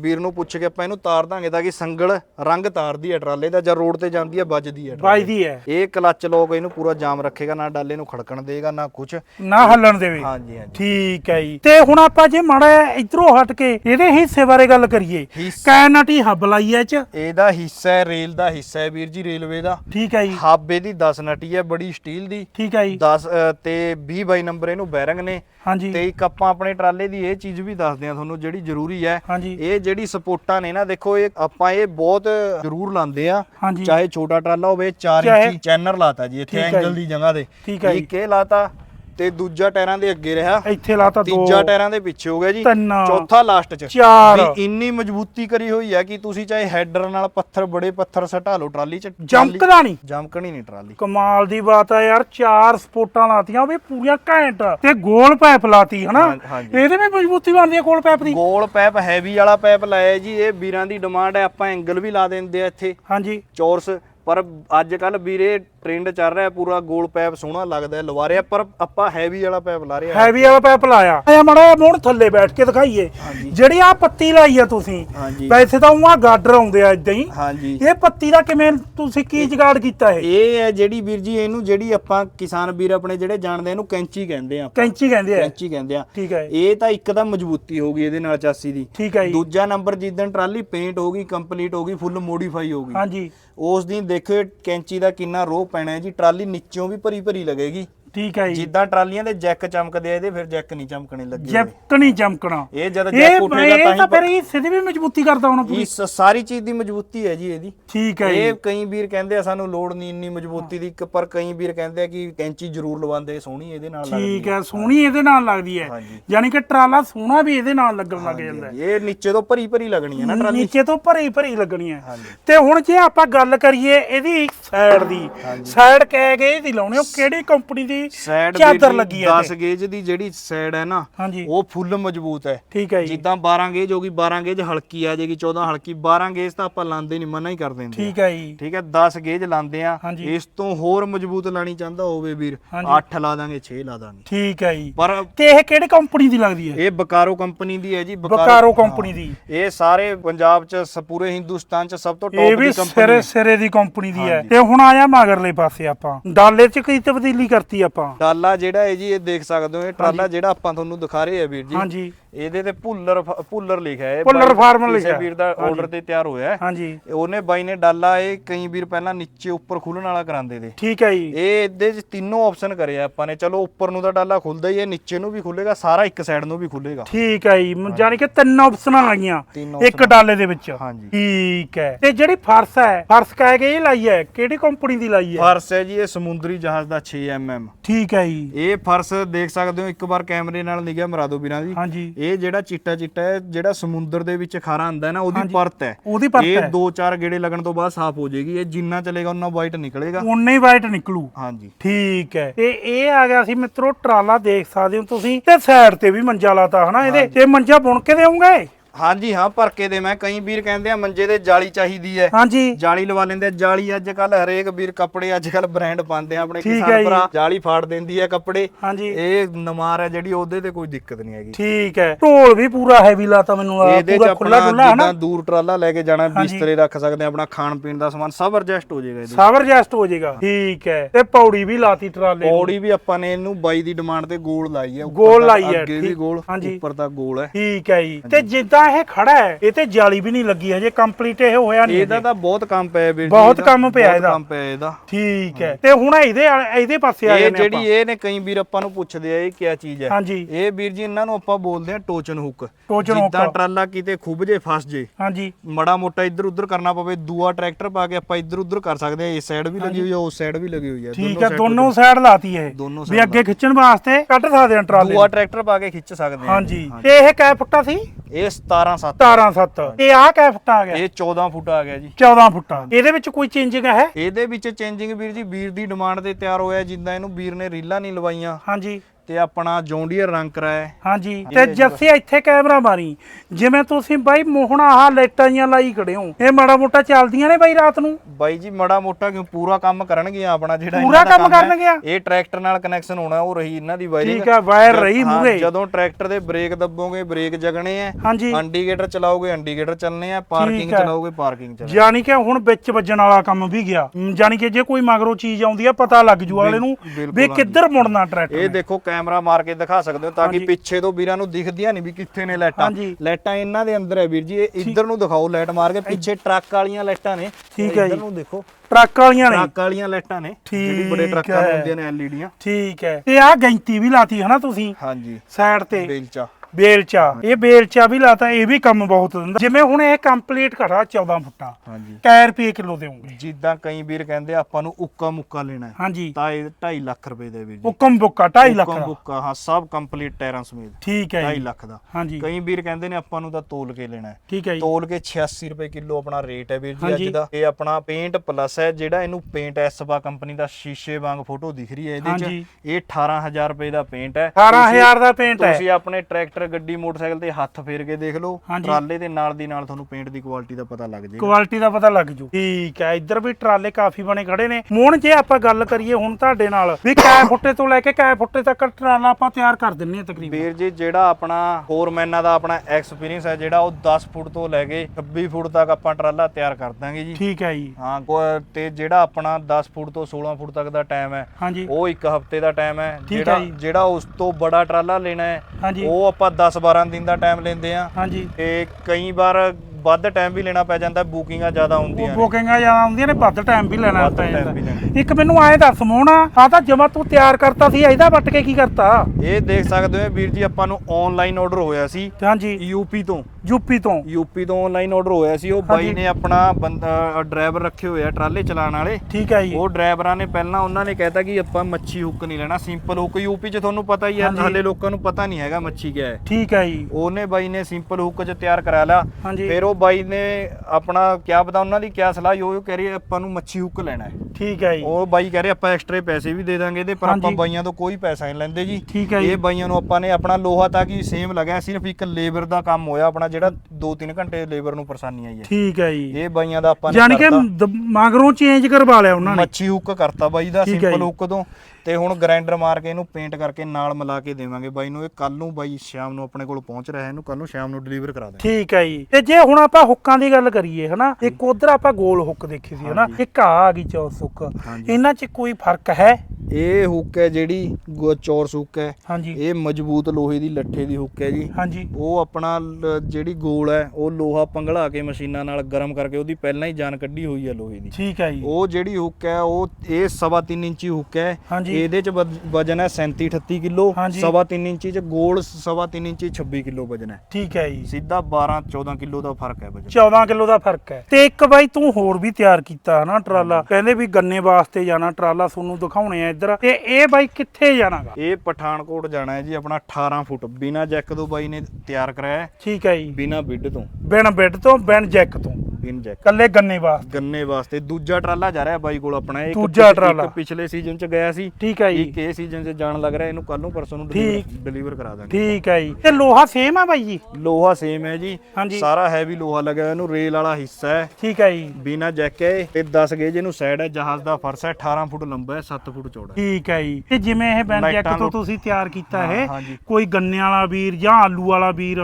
ਵੀਰ ਨੂੰ ਪੁੱਛ ਕੇ ਆਪਾਂ ਇਹਨੂੰ ਤਾਰ ਦਾਂਗੇ ਤਾਂ ਕਿ ਸੰਗਲ ਰੰਗ ਤਾਰਦੀ ਹੈ ਟਰਾਲੇ ਦਾ ਜਾਂ ਰੋਡ ਤੇ ਜਾਂਦੀ ਹੈ ਵੱਜਦੀ ਹੈ ਟਰਾਲੇ। ਵੱਜਦੀ ਹੈ। ਇਹ ਕਲੱਚ ਲੋਕ ਇਹਨੂੰ ਪੂਰਾ ਜਾਮ ਰੱਖੇਗਾ ਨਾ ਡਾਲੇ ਨੂੰ ਖੜਕਣ ਦੇਗਾ ਨਾ ਕੁਝ ਨਾ ਹੱਲਣ ਦੇਵੇ। ਹਾਂਜੀ ਹਾਂਜੀ। ਠੀਕ ਹੈ ਜੀ। ਤੇ ਹੁਣ ਆਪਾਂ ਜੇ ਮਾੜਾ ਇਧਰੋਂ ਹਟ ਕੇ ਇਹਦੇ ਹਿੱਸੇ ਬਾਰੇ ਗੱਲ ਕਰੀਏ। ਕੈਨਟੀ ਹੱਬ ਲਾਈ ਐ ਚ। ਇਹਦਾ ਹਿੱਸਾ ਹੈ ਰੇਲ ਦਾ ਹਿੱਸਾ ਹੈ ਵੀਰ ਜੀ ਰੇਲਵੇ ਦਾ। ਠੀਕ ਹੈ ਜੀ। ਹੱਬ ਇਹਦੀ 10 ਨਟੀ ਹੈ ਬੜੀ ਸਟੀਲ ਦੀ। ਠੀਕ ਹੈ ਜੀ। 10 ਤੇ 20 ਬਾਈ ਨੰਬਰ ਇਹਨੂੰ ਬੈਰਿੰਗ ਨੇ। ਹਾਂਜੀ। ਤੇ ਇੱਕ ਆਪਾਂ ਆਪਣੇ ਟਰਾਲੇ ਦੀ ਇਹ ਚੀਜ਼ ਵੀ ਦੱਸਦੇ ਆ ਤੁਹਾਨੂੰ ਜਿਹੜੀ ਜ਼ਰੂਰੀ ਹੈ। ਇਹ ਜਿਹੜੀ ਸਪੋਰਟਾਂ ਨੇ ਨਾ ਦੇਖੋ ਇਹ ਆਪਾਂ ਇਹ ਬਹੁਤ ਜ਼ਰੂਰ ਲਾਉਂਦੇ ਆ ਚਾਹੇ ਛੋਟਾ ਟਰਾਲਾ ਹੋਵੇ 4 ਚਾਹੇ- ਇੰਚੀ ਚੈਨਰ ਲਾਤਾ ਜੀ ਇੱਥੇ ਐਂਗਲ। ਦੀ ਜਗ੍ਹਾ ਤੇ। ਠੀਕ ਹੈ ਇਹ ਲਾਤਾ ਤੇ ਦੂਜਾ ਟਾਇਰਾਂ ਦੇ ਅੱਗੇ ਰਿਹਾ। ਇੱਥੇ ਲਾਤਾ ਦੋ ਤੀਜਾ ਟਾਇਰਾਂ ਦੇ ਪਿੱਛੇ ਹੋ ਗਿਆ ਜੀ। ਤਿੰਨ ਚੌਥਾ ਲਾਸਟ 'ਚ। ਚਾਰ। ਵੀ ਇੰਨੀ ਮਜ਼ਬੂਤੀ ਕਰੀ ਹੋਈ ਹੈ ਕਿ ਤੁਸੀਂ ਚਾਹੇ ਹੈਡਰ ਨਾਲ ਪੱਥਰ ਬੜੇ ਪੱਥਰ ਸਟਾ ਲਓ ਟਰਾਲੀ 'ਚ ਟਰਾਲੀ- ਨਹੀਂ। ਜਮਕਣੀ ਨਹੀਂ ਟਰਾਲੀ। ਕਮਾਲ ਦੀ ਬਾਤ ਹੈ ਯਾਰ ਚਾਰ ਸਪੋਰਟਾਂ ਲਾਤੀਆਂ ਉਹ ਵੀ ਪੂਰੀਆਂ ਘੈਂਟ। ਤੇ ਗੋਲ ਪਾਈਪ ਲਾਤੀ ਹਨਾ? ਹਾਂ- ਹਾਂਜੀ। ਇਹਦੇ ਵੀ ਮਜ਼ਬੂਤੀ ਬਣਦੀ ਹੈ ਗੋਲ ਪਾਈਪ ਦੀ? ਗੋਲ ਪੈਪ ਹੈਵੀ ਵਾਲਾ ਪੈਪ ਲਾਇਆ ਜੀ ਇਹ ਵੀਰਾਂ ਦੀ ਡਿਮਾਂਡ ਹੈ ਆਪਾਂ ਐਂਗਲ ਵੀ ਲਾ ਦਿੰਦੇ ਆ ਇੱਥੇ। ਹਾਂਜੀ। ਚੌਰਸ। ਪਰ ਅੱਜ ਕੱਲ ਵੀਰੇ ਟ੍ਰੈਂਡ ਚੱਲ ਰਿਹਾ ਪੂਰਾ ਗੋਲ ਪੈਪ ਸੋਹਣਾ ਲੱਗਦਾ ਹੈ, ਲਵਾ ਰਿਹਾ ਪਰ ਆਪਾਂ ਹੈਵੀ ਵਾਲਾ ਪੈਪ ਲਾ ਰਹੇ ਆ ਹੈਵੀ ਵਾਲਾ ਪਾਈਪ ਲਾਇਆ। ਇਹ ਮੜਾ ਮੋੜ ਥੱਲੇ ਬੈਠ ਕੇ ਦਿਖਾਈਏ। ਜਿਹੜੀ ਆ ਪੱਤੀ ਲਾਈ ਆ ਤੁਸੀਂ ਵੈਸੇ ਤਾਂ ਉਹ ਗਾਡਰ ਆਉਂਦੇ ਆ ਇਦਾਂ ਹੀ। ਇਹ ਪੱਤੀ ਦਾ ਕਿਵੇਂ ਤੁਸੀਂ ਕੀ ਜਗਾੜ ਕੀਤਾ ਇਹ? ਇਹ ਹੈ ਜਿਹੜੀ ਵੀਰ ਜੀ ਇਹਨੂੰ ਜਿਹੜੀ ਆਪਾਂ ਕਿਸਾਨ ਵੀਰ ਆਪਣੇ ਜਿਹੜੇ ਜਾਣਦੇ ਇਹਨੂੰ ਕੈਂਚੀ ਕਹਿੰਦੇ ਆ। ਕੈਂਚੀ ਕਹਿੰਦੇ ਆ। ਕੈਂਚੀ ਕਹਿੰਦੇ ਆ। ਠੀਕ ਹੈ। ਇਹ ਤਾਂ ਇੱਕਦਮ ਮਜ਼ਬੂਤੀ ਹੋਊਗੀ ਇਹਦੇ ਨਾਲ ਚਾਸੀ ਦੀ। ਠੀਕ ਹੈ ਜੀ। ਦੂਜਾ ਨੰਬਰ ਜਿੱਦਣ ਟਰਾਲੀ ਪੇਂਟ ਹੋਗੀ ਕੰਪਲੀਟ ਹੋਗੀ ਫੁੱਲ ਮੋਡੀਫਾਈ ਹੋਗੀ ਹਾਂਜੀ। ਉਸ ਦਿਨ ਦੇਖੋ ਇਹ ਕੈਂਚੀ ਦਾ ਕਿੰਨਾ ਰੋਹ ਪੈਣਾ ਹੈ ਜੀ, ਟਰਾਲੀ ਨੀਚੋਂ ਵੀ ਭਰੀ ਭਰੀ ਲੱਗੇਗੀ। ਠੀਕ ਹੈ ਜੀ। ਜਿੱਦਾਂ ਟਰਾਲੀਆਂ ਦੇ ਜੈਕ ਚਮਕਦੇ ਆ ਇਹਦੇ ਫਿਰ ਜੈਕ ਨਹੀਂ ਚਮਕਣੇ ਲੱਗੇ। ਜੈਕ ਨਹੀਂ ਚਮਕਣਾ। ਇਹ ਜਦ ਜੈਕ ਉੱਠੇਗਾ ਇਹ ਤਾਂ ਤਾਂ ਫਿਰ ਹੀ ਇਹ ਸਿੱਧੀ ਵੀ ਮਜ਼ਬੂਤੀ ਕਰਦਾ ਹੋਣਾ ਪੂਰੀ ਇਸ ਸਾਰੀ ਚੀਜ਼ ਦੀ ਮਜ਼ਬੂਤੀ ਹੈ ਜੀ ਇਹਦੀ। ਠੀਕ ਹੈ ਇਹ ਕਈ ਵੀਰ ਕਹਿੰਦੇ ਆ ਸਾਨੂੰ ਲੋੜ ਨਹੀਂ ਇੰਨੀ ਮਜ਼ਬੂਤੀ ਦੀ ਪਰ ਕਈ ਵੀਰ ਕਹਿੰਦੇ ਆ ਕਿ ਕੈਂਚੀ ਜ਼ਰੂਰ ਲਵਾਉਂਦੇ ਸੋਹਣੀ ਇਹਦੇ ਨਾਲ ਲੱਗਦੀ ਠੀਕ ਹੈ। ਸੋਹਣੀ ਇਹਦੇ ਨਾਲ ਲੱਗਦੀ ਹੈ। ਯਾਨੀ ਕਿ ਟਰਾਲਾ ਸੋਹਣਾ ਵੀ ਇਹਦੇ ਨਾਲ ਲੱਗਣ ਲੱਗ ਜਾਂਦਾ ਹੈ। ਇਹ ਨੀਚੇ ਤੋਂ ਭਰੀ ਭਰੀ ਲੱਗਣੀ ਹੈ ਨਾ ਟਰਾਲੀ। ਨੀਚੇ ਤੋਂ ਭਰੀ ਭਰੀ ਲੱਗਣੀ ਹੈ। ਤੇ ਹੁਣ ਜੇ ਆਪਾਂ ਗੱਲ ਕਰੀਏ ਇਹਦੀ ਸਾਈਡ ਦੀ। ਸਾਈਡ ਕਹਿ ਗਏ ਇਹਦੀ ਲਾਉਣੇ ਉਹ ਕਿਹੜੀ ਕੰਪਨੀ ਦੀ ਸਾਈਡ ਚਾਦਰ ਲੱਗੀ ਹੈ 10 ਤੇ? ਗੇਜ ਦੀ ਜਿਹੜੀ ਸਾਈਡ ਹੈ ਨਾ ਉਹ ਫੁੱਲ ਮਜ਼ਬੂਤ ਹੈ। ਠੀਕ ਹੈ ਜੀ। ਜਿੱਦਾਂ 12 ਗੇਜ ਹੋਗੀ 12 ਗੇਜ ਹਲਕੀ ਆ ਜਾਏਗੀ 14 ਹਲਕੀ 12 ਗੇਜ ਤਾਂ ਆਪਾਂ ਲਾਉਂਦੇ ਨਹੀਂ ਮਨਾ ਹੀ ਕਰ ਦਿੰਦੇ। ਠੀਕ ਹੈ ਜੀ। ਠੀਕ ਹੈ 10 ਗੇਜ ਲਾਉਂਦੇ ਆ। ਇਸ ਤੋਂ ਹੋਰ ਮਜ਼ਬੂਤ ਲਾਣੀ ਚਾਹੁੰਦਾ ਹੋਵੇ ਵੀਰ ਹਾਂਜੀ। 8 ਲਾ ਦਾਂਗੇ 6 ਲਾ ਦਾਂਗੇ। ਠੀਕ ਹੈ ਜੀ। ਪਰ ਤੇ ਇਹ ਕਿਹੜੀ ਕੰਪਨੀ ਦੀ ਲੱਗਦੀ ਹੈ? ਇਹ ਬਕਾਰੋ ਕੰਪਨੀ ਦੀ ਹੈ ਜੀ ਬਕਾਰੋ ਕੰਪਨੀ ਦੀ। ਇਹ ਸਾਰੇ ਪੰਜਾਬ ਚ ਪੂਰੇ ਹਿੰਦੁਸਤਾਨ ਚ ਸਭ ਤੋਂ ਟੌਪ ਦੀ ਕੰਪਨੀ ਸਿਰੇ ਦੀ ਕੰਪਨੀ ਦੀ ਹੈ। ਤੇ ਹੁਣ ਆਇਆ ਮਗਰਲੇ ਪਾਸੇ ਆਪਾਂ। ਡਾਲੇ ਚ ਕੀ ਤਬਦੀਲੀ ਕਰਤੀ ਆਪਾਂ। ਟਰਾਲਾ ਜਿਹੜਾ ਹੈ ਜੀ ਇਹ ਦੇਖ ਸਕਦੇ ਹੋ ਇਹ ਟਰਾਲਾ ਜਿਹੜਾ ਆਪਾਂ ਤੁਹਾਨੂੰ ਦਿਖਾ ਰਹੇ ਆ ਵੀਰ ਜੀ। ਹਾਂਜੀ। ਇਹਦੇ ਤੇ ਭੁੱਲਰ ਭੁੱਲਰ ਲਿਖਿਆ ਹੈ। ਭੁੱਲਰ ਬਾਈ ਫਾਰਮ ਕਿਸੇ ਲਿਖਿਆ। ਵੀਰ ਦਾ ਆਰਡਰ ਤੇ ਤਿਆਰ ਹੋਇਆ ਹੈ। ਹਾਂਜੀ। ਉਹਨੇ ਬਾਈ ਨੇ ਡਾਲਾ ਇਹ ਕਈ ਵੀਰ ਪਹਿਲਾਂ ਨੀਚੇ ਉੱਪਰ ਖੁੱਲਣ ਵਾਲਾ ਕਰਾਉਂਦੇ ਤੇ। ਠੀਕ ਹੈ ਜੀ। ਇਹ ਇਹਦੇ ਚ ਤਿੰਨੋਂ ਆਪਸ਼ਨ ਕਰੇ ਆ ਆਪਾਂ ਨੇ। ਚਲੋ ਉੱਪਰ ਨੂੰ ਤਾਂ ਡਾਲਾ ਖੁੱਲਦਾ ਹੀ ਹੈ ਨੀਚੇ ਨੂੰ ਵੀ ਖੁੱਲੇਗਾ ਸਾਰਾ ਇੱਕ ਸਾਈਡ ਨੂੰ ਵੀ ਖੁੱਲੇਗਾ। ਠੀਕ ਹੈ ਜੀ। ਯਾਨੀ ਕਿ ਤਿੰਨ ਆਪਸ਼ਨਾਂ ਆਈਆਂ ਤਿੰਨ ਇੱਕ ਡਾਲੇ ਦੇ ਵਿੱਚ। ਹਾਂਜੀ। ਠੀਕ ਹੈ। ਤੇ ਜਿਹੜੀ ਫਰਸ ਹੈ ਫਰਸ ਕਹਿ ਕੇ ਇਹ ਲਾਈ ਹੈ ਕਿਹੜੀ ਕੰਪਨੀ ਦੀ ਲਾਈ ਹੈ? ਫਰਸ਼ ਹੈ ਜੀ ਇਹ ਸਮੁੰਦਰੀ ਜਹਾਜ਼ ਦਾ 6 mm ਠੀਕ ਹੈ ਜੀ। ਇਹ ਫਰਸ਼ ਦੇਖ ਸਕਦੇ ਹੋ ਇੱਕ ਵਾਰ ਕੈਮਰੇ ਨਾਲ ਨਿਗਾਹ ਮਰਾ ਦਿਓ ਵੀਰਾਂ ਜੀ। ਹਾਂਜੀ। ਇਹ ਜਿਹੜਾ ਚਿੱਟਾ ਚਿੱਟਾ ਹੈ ਜਿਹੜਾ ਸਮੁੰਦਰ ਦੇ ਵਿੱਚ ਖਾਰਾ ਆਂਦਾ ਹੈ ਨਾ ਉਹਦੀ। ਪਰਤ ਹੈ। ਉਹਦੀ ਪਰਤ ਇਹ ਹੈ। ਦੋ ਚਾਰ ਗੇੜੇ ਲੱਗਣ ਤੋਂ ਬਾਅਦ ਸਾਫ਼ ਹੋ ਜਾਏਗੀ। ਇਹ ਜਿੰਨਾ ਚਲੇਗਾ ਉਹਨਾਂ ਵਾਈਟ ਨਿਕਲੇਗਾ। ਉਨੇ ਹੀ ਵਾਈਟ ਨਿਕਲੂ। ਹਾਂਜੀ। ਠੀਕ ਹੈ। ਤੇ ਇਹ ਆ ਗਿਆ ਸੀ ਮਿੱਤਰੋ ਟਰਾਲਾ ਦੇਖ ਸਕਦੇ ਹੋ ਤੁਸੀਂ। ਤੇ ਸਾਈਡ ਤੇ ਵੀ ਮੰਜਾ ਲਾਤਾ ਹਨਾ ਇਹਦੇ? ਤੇ ਮੰਜਾ ਬੁਣ ਕੇ ਦੇਉਂਗੇ ਹਾਂਜੀ ਹਾਂ ਭਰ ਕੇ ਦੇ ਮੈਂ। ਕਈ ਵੀਰ ਕਹਿੰਦੇ ਆ ਮੰਜੇ ਤੇ ਜਾਲੀ ਚਾਹੀਦੀ ਹੈ ਹਾਂਜੀ। ਜਾਲੀ ਲਵਾ ਲੈਂਦੇ ਆ। ਜਾਲੀ ਅੱਜ ਕੱਲ ਹਰੇਕ ਵੀਰ ਕੱਪੜੇ ਅੱਜ ਕੱਲ ਬ੍ਰਾਂਡ ਪਾਉਂਦੇ ਆ ਆਪਣੇ ਕਿਸਾਨ। ਭਰਾ। ਜਾਲੀ ਫਾੜ ਦਿੰਦੀ ਹੈ ਕੱਪੜੇ। ਹਾਂਜੀ। ਇਹ ਨਮਾਰ ਹੈ ਜਿਹੜੀ ਉਹਦੇ ਤੇ ਕੋਈ ਦਿੱਕਤ ਨਹੀਂ ਹੈਗੀ। ਠੀਕ ਹੈ ਢੋਲ ਵੀ ਪੂਰਾ ਹੈਵੀ ਲਾਤਾ ਮੈਨੂੰ ਆ। ਪੂਰਾ ਖੁੱਲਾ ਖੁੱਲਾ ਹਨਾ ਦੂਰ ਟਰਾਲਾ ਲੈ ਕੇ ਜਾਣਾ। ਬਿਸਤਰੇ ਰੱਖ ਸਕਦੇ ਆ ਆਪਣਾ ਖਾਣ ਪੀਣ ਦਾ ਸਮਾਨ ਸਭ ਐਡਜਸਟ ਹੋ ਜਾਏਗਾ ਇਹਦੇ ਸਾਵਰ ਜੈਸਟ ਹੋ ਜਾਏਗਾ। ਠੀਕ ਹੈ ਤੇ ਪੌੜੀ ਵੀ ਲਾਤੀ ਟਰਾਲੇ। ਪੌੜੀ ਵੀ ਆਪਾਂ ਨੇ ਇਹਨੂੰ ਬਾਈ ਦੀ ਡਿਮਾਂਡ ਤੇ ਗੋਲ ਲਾਈ ਹੈ ਗੋਲ ਲਾਈ ਹੈ, ਅੱਗੇ ਵੀ ਠੀਕ। ਗੋਲ। ਉੱਪਰ ਤੱਕ ਗੋਲ ਹੈ ਠੀਕ ਹੈ ਜੀ। ਤੇ ਜਿੱਦਾਂ ਇਹ ਖੜਾ ਹੈ ਇਹ ਤੇ ਜਾਲੀ ਵੀ ਨਹੀਂ ਲੱਗੀ ਹਜੇ ਕੰਪਲੀਟ ਇਹ ਹੋਇਆ ਨਹੀਂ ਇਹਦਾ ਤਾਂ ਬਹੁਤ ਕੰਮ ਪਿਆ ਵੀਰ ਜੀ ਬਹੁਤ ਕੰਮ ਪਿਆ ਇਹਦਾ। ਕੰਮ ਪਿਆ ਇਹਦਾ। ਠੀਕ ਹੈ। ਤੇ ਹੁਣ ਇਹਦੇ ਇਹਦੇ ਪਾਸੇ ਆ ਇਹ ਜਾਂਦੇ ਜਿਹੜੀ ਆਪਾਂ। ਇਹ ਨੇ ਕਈ ਵੀਰ ਆਪਾਂ ਨੂੰ ਪੁੱਛਦੇ ਆ ਇਹ ਕੀ ਚੀਜ਼ ਹੈ? ਹਾਂਜੀ। ਇਹ ਵੀਰ ਜੀ ਇਹਨਾਂ ਨੂੰ ਆਪਾਂ ਬੋਲਦੇ ਆ ਟੋਚਨ ਹੁੱਕ। ਟੋਚਨ ਜਿੱਦਾਂ ਹੁੱਕ। ਟਰਾਲਾ ਕਿਤੇ ਖੁੱਭ ਜੇ ਫਸ ਜੇ। ਹਾਂਜੀ। ਮੜਾ ਮੋਟਾ ਇੱਧਰ ਉੱਧਰ ਕਰਨਾ ਪਵੇ ਦੂਆ ਟਰੈਕਟਰ ਪਾ ਕੇ ਆਪਾਂ ਇੱਧਰ ਉੱਧਰ ਕਰ ਸਕਦੇ ਆ ਇਸ ਸਾਈਡ ਵੀ ਲੱਗੀ ਹੋਈ ਆ ਉਸ ਸਾਈਡ ਵੀ ਲੱਗੀ ਹੋਈ ਆ। ਠੀਕ ਹੈ ਦੋਨੋਂ ਸਾਈਡ ਲਾਤੀ ਹੈ ਦੋਨੋਂ ਵੀ ਅੱਗੇ ਖਿੱਚਣ ਵਾਸਤੇ ਕੱਢ ਸਕਦੇ ਆ ਟਰਾਲੇ ਦੂਆ ਟਰੈਕਟਰ ਪਾ ਕੇ ਖਿੱਚ ਸਕਦੇ ਆ। ਹਾਂਜੀ। ਤੇ ਇਹ ਕੈ ਫੁੱਟਾ ਸੀ? ਇਹ 17 7 17 7 ਤੇ ਆਹ ਕੈ ਫੁੱਟਾ ਆ ਗਿਆ? ਇਹ 14 ਫੁੱਟ ਆ ਗਿਆ ਜੀ। 14 ਫੁੱਟਾ ਇਹਦੇ ਵਿੱਚ ਕੋਈ ਚੇਂਜਿੰਗ ਹੈ? ਇਹਦੇ ਵਿੱਚ ਚੇਂਜਿੰਗ ਵੀਰ ਜੀ ਵੀਰ ਦੀ ਡਿਮਾਂਡ ਤੇ ਤਿਆਰ ਹੋਇਆ ਜਿੱਦਾਂ ਇਹਨੂੰ ਵੀਰ ਨੇ ਰੀਲਾਂ ਨਹੀਂ ਲਵਾਈਆਂ। ਹਾਂਜੀ। ਤੇ ਆਪਣਾ ਜੌਂਡੀਅਰ ਰੰਗ ਕਰਾਇਆ ਹਾਂਜੀ ਤੇ ਜੱਸੇ ਇੱਥੇ ਕੈਮਰਾ ਮਾਰੀ। ਜਿਵੇਂ ਤੁਸੀਂ ਬਾਈ ਮੋਹਣਾ ਆਹ ਲਾਈਟਾਂ ਜੀਆਂ ਲਾਈ ਖੜੇ ਹੋ। ਇਹ ਮਾੜਾ ਮੋਟਾ ਚੱਲਦੀਆਂ ਨੇ ਬਾਈ ਰਾਤ ਨੂੰ? ਬਾਈ ਜੀ ਮੜਾ ਮੋਟਾ ਕਿਉਂ ਪੂਰਾ ਕੰਮ ਕਰਨਗੇ ਆਪਣਾ ਜਿਹੜਾ ਪੂਰਾ ਇਹਨਾਂ ਦਾ ਕੰਮ ਹੈ, ਕਰਨਗੇ ਆ? ਇਹ ਟਰੈਕਟਰ ਨਾਲ ਕਨੈਕਸ਼ਨ ਹੋਣਾ ਉਹ ਰਹੀ ਇਹਨਾਂ ਦੀ ਵਾਇਰਿੰਗ ਠੀਕ ਆ ਵਾਇਰ ਰਹੀ ਮੂਰੇ ਜਦੋਂ ਟਰੈਕਟਰ ਦੇ ਬ੍ਰੇਕ ਦੱਬੋਗੇ ਬ੍ਰੇਕ ਜਗਣੇ ਆ। ਹਾਂਜੀ। ਇੰਡੀਕੇਟਰ ਚਲਾਓਗੇ ਇੰਡੀਕੇਟਰ ਚੱਲਣੇ ਆ। ਪਾਰਕਿੰਗ ਠੀਕ ਹੈ। ਚਲਾਓਗੇ ਪਾਰਕਿੰਗ ਚੱਲਣੀ ਯਾਨੀ ਕਿ ਹੁਣ ਵਿੱਚ ਵੱਜਣ ਵਾਲਾ ਕੰਮ ਵੀ ਗਿਆ। ਮ, ਯਾਨੀ ਕਿ ਜੇ ਕੋਈ ਮਗਰੋਂ ਚੀਜ਼ ਆਉਂਦੀ ਆ ਪਤਾ ਲੱਗ ਜੂ ਅਗਲੇ ਨੂੰ ਬਿਲਕੁਲ ਵੀ ਕਿੱਧਰ ਮੁੜਨਾ ਟਰੈਕਟਰ ਇਹ ਦੇਖੋ ਕੈਮਰਾ ਮਾਰ ਕੇ ਦਿਖਾ ਸਕਦੇ ਹੋ ਤਾਂ ਕਿ। ਪਿੱਛੇ ਤੋਂ ਵੀਰਾਂ ਨੂੰ ਦਿਖਦੀਆਂ ਨਹੀਂ ਵੀ ਕਿੱਥੇ ਨੇ ਲਾਈਟਾਂ। ਲਾਈਟਾਂ ਇਹਨਾਂ ਦੇ ਅੰਦਰ ਹੈ ਵੀਰ ਜੀ ਇਹ ਇੱਧਰ ਨੂੰ ਦਿਖਾਓ ਲਾਈਟ ਮਾਰ ਕੇ ਪਿੱਛੇ ਟਰੱਕ ਵਾਲੀਆਂ ਲਾਈਟਾਂ ਨੇ ਠੀਕ ਹੈ ਇੱਧਰ ਜੀ। ਨੂੰ ਦੇਖੋ। ਟਰੱਕ ਵਾਲੀਆਂ ਨੇ। ਟਰੱਕ ਵਾਲੀਆਂ ਲਾਈਟਾਂ ਨੇ ਜਿਹੜੀ ਬੜੇ ਟਰੱਕਾਂ। ਹੁੰਦੀਆਂ ਨੇ ਐਲਈਡੀਆਂ। ਠੀਕ ਹੈ। ਤੇ ਆਹ ਗੈਂਤੀ ਵੀ ਲਾਤੀ ਹਨਾ ਤੁਸੀਂ? ਹਾਂਜੀ। ਸਾਈਡ ਤੇ। ਬੇਲਚਾ। ਬੇਲਚਾ। ਇਹ ਬੇਲਚਾ ਵੀ ਲਾਤਾ ਇਹ ਵੀ ਕੰਮ ਬਹੁਤ ਦਿੰਦਾ। ਜਿਵੇਂ ਹੁਣ ਇਹ ਕੰਪਲੀਟ ਖੜਾ 14 ਫੁੱਟਾ। ਹਾਂਜੀ। ਕੈ ਰੁਪਏ ਕਿਲੋ ਦੇਵੋਗੇ ਜਿੱਦਾਂ ਕਈ ਵੀਰ ਕਹਿੰਦੇ ਆਪਾਂ ਨੂੰ ਉੱਕਾ ਮੁੱਕਾ ਲੈਣਾ ਹੈ। ਹਾਂਜੀ। ਤਾਂ ਇਹ 2.5 ਲੱਖ ਰੁਪਏ ਦੇ ਵੀਰ ਜੀ। ਹੁਕਮ ਬੁੱਕਾ 2.5 ਲੱਖ ਦਾ। ਬੁੱਕਾ ਹਾਂ ਸਭ ਕੰਪਲੀਟ ਟਾਇਰਾਂ ਸਮੇਤ। ਠੀਕ ਹੈ 2.5 ਜੀ। ਲੱਖ ਦਾ। ਹਾਂਜੀ। ਕਈ ਵੀਰ ਕਹਿੰਦੇ ਨੇ ਆਪਾਂ ਨੂੰ ਤਾਂ ਤੋਲ ਕੇ ਲੈਣਾ ਹੈ। ਠੀਕ ਹੈ ਜੀ। ਤੋਲ ਕੇ 86 ਰੁਪਏ ਕਿਲੋ ਆਪਣਾ ਰੇਟ ਹੈ ਵੀਰ ਜੀ ਹਾਂਜੀ। ਅੱਜ ਦਾ। ਇਹ ਆਪਣਾ ਪੇਂਟ ਪਲੱਸ ਹੈ ਜਿਹੜਾ ਇਹਨੂੰ ਪੇਂਟ ਐਸਪਾ ਕੰਪਨੀ ਦਾ ਸ਼ੀਸ਼ੇ ਵਾਂਗ ਫੋਟੋ ਦਿਖ ਰਹੀ ਹੈ ਇਹਦੇ ਹਾਂਜੀ। 'ਚ ਇਹ 18000 ਰੁਪਏ ਦਾ ਪੇਂਟ ਹੈ। 18000 ਦਾ ਪੇਂਟ ਹੈ। ਤੁਸੀਂ ਆਪਣੇ ਟਰੈਕਟਰ ਗੱਡੀ ਮੋਟਰਸਾਈਕਲ ਤੇ ਹੱਥ ਫੇਰ ਕੇ ਦੇਖ ਲਓ। ਹਾਂਜੀ। ਟਰਾਲੇ ਦੇ ਨਾਲ ਦੀ ਨਾਲ ਤੁਹਾਨੂੰ ਪੇਂਟ ਦੀ ਕੁਆਲਿਟੀ ਦਾ ਪਤਾ ਲੱਗ ਜਾਏਗਾ। ਕੁਆਲਿਟੀ ਦਾ ਪਤਾ ਲੱਗ ਜੂ। ਠੀਕ ਹੈ ਇੱਧਰ ਵੀ ਟਰਾਲੇ ਕਾਫੀ ਬਣੇ ਖੜੇ ਨੇ। ਹੁਣ ਜੇ ਆਪਾਂ ਗੱਲ ਕਰੀਏ ਹੁਣ ਤੁਹਾਡੇ ਨਾਲ ਵੀ ਕੈ ਫੁੱਟੇ ਤੋਂ ਲੈ ਕੇ ਕੈ ਫੁੱਟੇ ਤੱਕ ਟਰਾਲਾ ਆਪਾਂ ਤਿਆਰ ਕਰ ਦਿੰਨੇ ਆ ਤਕਰੀਬਨ। ਵੀਰ ਜੀ ਜਿਹੜਾ ਆਪਣਾ ਫੋਰਮੈਨਾਂ ਦਾ ਆਪਣਾ ਐਕਸਪੀਰੀਅੰਸ ਹੈ ਜਿਹੜਾ ਉਹ 10 ਫੁੱਟ ਤੋਂ ਲੈ ਕੇ 26 ਫੁੱਟ ਤੱਕ ਆਪਾਂ ਟਰਾਲਾ ਤਿਆਰ ਕਰ ਦਾਂਗੇ ਜੀ। ਠੀਕ ਹੈ ਜੀ। ਹਾਂ ਕੋ- ਤੇ ਜਿਹੜਾ ਆਪਣਾ 10 ਫੁੱਟ ਤੋਂ 16 ਫੁੱਟ ਤੱਕ ਦਾ ਟਾਈਮ ਹੈ ਹਾਂਜੀ। ਉਹ ਇੱਕ ਹਫ਼ਤੇ ਦਾ ਟਾਈਮ ਹੈ। ਠੀਕ ਹੈ ਜਿਹੜਾ ਜੀ। ਜਿਹੜਾ ਉਸ ਤੋਂ ਬੜਾ ਟਰਾਲਾ ਲੈਣਾ ਹੈ ਹਾਂਜੀ। ਉਹ ਆਪਾਂ 10 12 ਦਿਨ ਦਾ ਟਾਈਮ ਲੈਂਦੇ ਆ ਹਾਂਜੀ। ਤੇ ਕਈ ਵਾਰ ਵੱਧ ਟਾਈਮ ਵੀ ਲੈਣਾ ਪੈ ਜਾਂਦਾ ਬੁਕਿੰਗਾਂ ਜ਼ਿਆਦਾ ਹੁੰਦੀਆਂ ਨੇ। ਬੁਕਿੰਗਾਂ ਜ਼ਿਆਦਾ ਹੁੰਦੀਆਂ ਨੇ ਵੱਧ ਟਾਈਮ ਵੀ ਲੈਣਾ ਵੱਧ ਪੈ time ਵੀ ਇੱਕ ਮੈਨੂੰ ਐਂ ਦੱਸ ਮੋਣਾ ਆ ਤਾਂ ਜਮਾ ਤੂੰ ਤਿਆਰ ਕਰਤਾ ਸੀ ਇਹਦਾ ਵੱਟ ਕੇ ਕੀ ਕਰਤਾ? ਇਹ ਦੇਖ ਸਕਦੇ ਹੋ ਵੀਰ ਜੀ ਆਪਾਂ ਨੂੰ ਆਨਲਾਈਨ ਆਰਡਰ ਹੋਇਆ ਸੀ। ਹਾਂਜੀ। ਯੂਪੀ ਤੋਂ। ਯੂਪੀ ਤੋਂ। ਯੂਪੀ ਤੋਂ ਆਨਲਾਈਨ ਆਰਡਰ ਹੋਇਆ ਸੀ ਉਹ ਬਾਈ। ਨੇ ਆਪਣਾ ਬੰਦਾ ਡਰਾਈਵਰ ਰੱਖੇ ਹੋਏ ਆ ਟਰਾਲੇ ਚਲਾਉਣ ਵਾਲੇ। ਠੀਕ ਹੈ ਜੀ। ਉਹ ਡਰਾਈਵਰਾਂ ਨੇ ਪਹਿਲਾਂ ਉਹਨਾਂ ਨੇ ਕਹਿਤਾ ਕਿ ਆਪਾਂ ਮੱਛੀ ਹੁੱਕ ਨਹੀਂ ਲੈਣਾ ਸਿੰਪਲ ਹੁੱਕ। ਯੂਪੀ 'ਚ ਤੁਹਾਨੂੰ ਪਤਾ ਹੀ ਹੈ। ਹਾਲੇ ਲੋਕਾਂ ਨੂੰ ਪਤਾ ਨਹੀਂ ਹੈਗਾ ਮੱਛੀ ਕਿਆ ਹੈ। ਠੀਕ ਹੈ ਜੀ। ਉਹਨੇ ਬਾਈ ਨੇ ਸਿੰਪਲ ਹੁੱਕ 'ਚ ਤਿਆਰ ਕਰਾ ਲਿਆ। ਫਿਰ ਉਹ ਬਾਈ ਨੇ ਆਪਣਾ ਕਿਆ ਪਤਾ ਉਹਨਾਂ ਦੀ ਕਿਆ ਸਲਾਹ ਉਹ ਉਹ ਕਹਿ ਰਹੀ ਆਪਾਂ ਨੂੰ ਮੱਛੀ ਹੁੱਕ ਲੈਣਾ ਹੈ। ਠੀਕ ਹੈ ਜੀ। ਉਹ ਬਾਈ ਕਹਿ ਰਹੇ ਆਪਾਂ ਐਕਸਟਰਾ ਪੈਸੇ ਵੀ ਦੇ ਦਾਂਗੇ ਇਹਦੇ ਪਰ ਆਪਾਂ। ਬਾਈਆਂ ਤੋਂ ਕੋਈ ਪੈਸਾ ਨਹੀਂ ਲੈਂਦੇ ਜੀ। ਠੀਕ ਹੈ ਜੀ। ਇਹ ਬਾਈਆਂ ਨੂੰ ਆਪਾਂ ਨੇ ਆਪਣਾ ਲੋਹਾ ਤਾਂ ਕਿ ਸੇਮ ਲਗਿਆ ਸਿਰਫ ਇੱਕ ਲੇਬਰ ਦਾ ਕੰਮ ਹੋਇਆ ਆਪਣਾ ਜਿਹੜਾ 2-3 ਘੰਟੇ ਲੇਬਰ ਨੂੰ ਪਰੇਸ਼ਾਨੀ ਆਈ ਹੈ। ਠੀਕ ਹੈ ਜੀ। ਇਹ ਬਾਈਆਂ ਦਾ ਆਪਾਂ ਨੇ ਯਾਨੀ ਕਿ ਕਰਤਾ। ਦ- ਮਗਰੋਂ ਚੇਂਜ ਕਰਵਾ ਲਿਆ ਉਹਨਾਂ ਨੇ। ਮੱਛੀ ਹੁੱਕ ਕਰਤਾ ਬਾਈ ਦਾ ਠੀਕ ਹੈ ਸਿੰਪਲ ਜੀ। ਹੁੱਕ ਤੋਂ। ਤੇ ਹੁਣ ਗ੍ਰਾਈਂਡਰ ਮਾਰ ਕੇ ਇਹਨੂੰ ਪੇਂਟ ਕਰਕੇ ਨਾਲ ਮਿਲਾ ਕੇ ਦੇਵਾਂਗੇ ਬਾਈ ਨੂੰ। ਇਹ ਕੱਲ ਨੂੰ ਬਾਈ ਸ਼ਾਮ ਨੂੰ ਆਪਣੇ ਕੋਲ ਪਹੁੰਚ ਰਿਹਾ ਇਹਨੂੰ ਕੱਲ ਨੂੰ ਸ਼ਾਮ ਨੂੰ ਡਿਲੀਵਰ ਕਰਾ ਦਾਂਗੇ ਠੀਕ ਹੈ ਜੀ। ਤੇ ਜੇ ਹੁਣ ਆਪਾਂ ਹੁੱਕਾਂ ਦੀ ਗੱਲ ਕਰੀਏ ਹਨਾ ਇੱਕ ਉਧਰ ਆਪਾਂ ਗੋਲ ਹੁੱਕ ਦੇਖੀ ਸੀ ਹਨਾ ਹਾਂਜੀ। ਇੱਕ ਆ ਆ ਗਈ ਚੌਰਸ ਹੁੱਕ ਹਾਂਜੀ। ਇਹਨਾਂ 'ਚ ਕੋਈ ਫ਼ਰਕ ਹੈ? ਇਹ ਹੁੱਕ ਹੈ ਜਿਹੜੀ ਗੋ- ਚੌਰਸ ਹੁੱਕ ਹੈ। ਹਾਂਜੀ। ਇਹ ਮਜ਼ਬੂਤ ਲੋਹੇ ਦੀ ਲੱਠੇ ਦੀ ਹੁੱਕ ਹੈ ਜੀ। ਹਾਂਜੀ। ਉਹ ਆਪਣਾ ਲ- ਜਿਹੜੀ ਗੋਲ ਹੈ ਉਹ ਲੋਹਾ ਪੰਘਲਾ ਕੇ ਮਸ਼ੀਨਾਂ ਨਾਲ ਗਰਮ ਕਰਕੇ ਉਹਦੀ ਪਹਿਲਾਂ ਹੀ ਜਾਨ ਕੱਢੀ ਹੋਈ ਹੈ ਲੋਹੇ ਦੀ। ਠੀਕ ਹੈ ਜੀ। ਉਹ ਜਿਹੜੀ ਹੁੱਕ ਹੈ ਉਹ ਇਹ ਸਵਾ ਤਿੰਨ ਇੰਚੀ ਹੁੱਕ ਹੈ। ਇਹਦੇ ਚ ਵਜ- ਵਜਨ ਹੈ 37 38 ਕਿਲੋ। ਸਵਾ ਤਿੰਨ ਇੰਚੀ ਚ ਗੋਲ ਸਵਾ ਤਿੰਨ ਇੰਚੀ 26 ਕਿਲੋ ਵਜਨ ਹੈ। ਠੀਕ ਹੈ ਜੀ। ਸਿੱਧਾ 12 14 ਕਿਲੋ ਦਾ ਫ਼ਰਕ ਹੈ ਵਜਨ। 14 ਕਿਲੋ ਦਾ ਫ਼ਰਕ ਹੈ। ਤੇ ਇੱਕ ਬਾਈ ਤੂੰ ਹੋਰ ਵੀ ਤਿਆਰ ਕੀਤਾ ਹਨਾ ਟਰਾਲਾ। ਕਹਿੰਦੇ ਵੀ ਗੰਨੇ ਵਾਸਤੇ ਜਾਣਾ ਟਰਾਲਾ ਤੁਹਾਨੂੰ ਦਿਖਾਉਣੇ ਆ ਇੱਧਰ। ਤੇ ਇਹ ਬਾਈ ਕਿੱਥੇ ਜਾਣਾਗਾ? ਇਹ ਪਠਾਨਕੋਟ ਜਾਣਾ ਹੈ ਜੀ ਆਪਣਾ 18 ਫੁੱਟ। ਬਿਨਾ ਜੈਕ ਤੋਂ ਬਾਈ ਨੇ ਤਿਆਰ ਕਰਾਇਆ ਠੀਕ ਹੈ ਜੀ। ਬਿਨਾ ਬਿੱਡ ਤੋਂ? ਬਿਨ ਬੈੱਡ ਤੋਂ ਬਿਨ ਜੈਕ ਤੋਂ। ਬਿਨ ਜੈਕ। ਕੱਲੇ ਗੰਨੇ ਵਾਸਤੇ। ਗੰਨੇ ਵਾਸਤੇ। ਦੂਜਾ ਟਰਾਲਾ ਜਾ ਰਿਹਾ ਬਾਈ ਕੋਲ ਆਪਣਾ। ਇੱਕ ਦੂਜਾ ਟਰਾਲਾ। ਪਿਛਲੇ ਸੀਜ਼ਨ ਚ ਗਿਆ ਸੀ। ਠੀਕ ਹੈ ਜੀ। ਇੱਕ ਇਹ ਸੀਜ਼ਨ ਚ ਜਾਣ ਲੱਗ ਰਿਹਾ। ਇਹਨੂੰ ਕੱਲ ਨੂੰ ਪਰਸੋਂ ਨੂੰ। ਡਿਲੀਵਰ ਕਰਾ ਦਾਂਗੇ। ਠੀਕ ਹੈ ਜੀ। ਤੇ ਲੋਹਾ ਸੇਮ ਆ ਬਾਈ ਜੀ? ਲੋਹਾ ਸੇਮ ਹੈ ਜੀ। ਸਾਰਾ ਹੈਵੀ ਲੋਹਾ ਲੱਗਿਆ ਹੋਇਆ। ਇਹਨੂੰ ਰੇਲ ਵਾਲਾ ਹਿੱਸਾ ਹੈ। ਠੀਕ ਹੈ ਜੀ। ਬਿਨਾ ਜੈਕ ਹੈ ਤੇ 10 ਗੇਜ ਇਹਨੂੰ ਸਾਈਡ ਹੈ। ਜਹਾਜ਼ ਦਾ ਫਰਸ਼ ਹੈ। 18 ਫੁੱਟ ਲੰਬਾ ਹੈ। 7 ਫੁੱਟ ਚੌੜਾ ਠੀਕ ਹੈ ਜੀ। ਤੇ ਜਿਵੇਂ ਇਹ ਬੈਨ ਜੈਕ ਤੋਂ ਤੁਸੀਂ ਤਿਆਰ ਕੀਤਾ ਹਾਂ। ਕੋਈ ਗੰਨੇ ਵਾਲਾ ਵੀਰ ਜਾਂ ਆਲੂ ਵਾਲਾ ਵੀਰ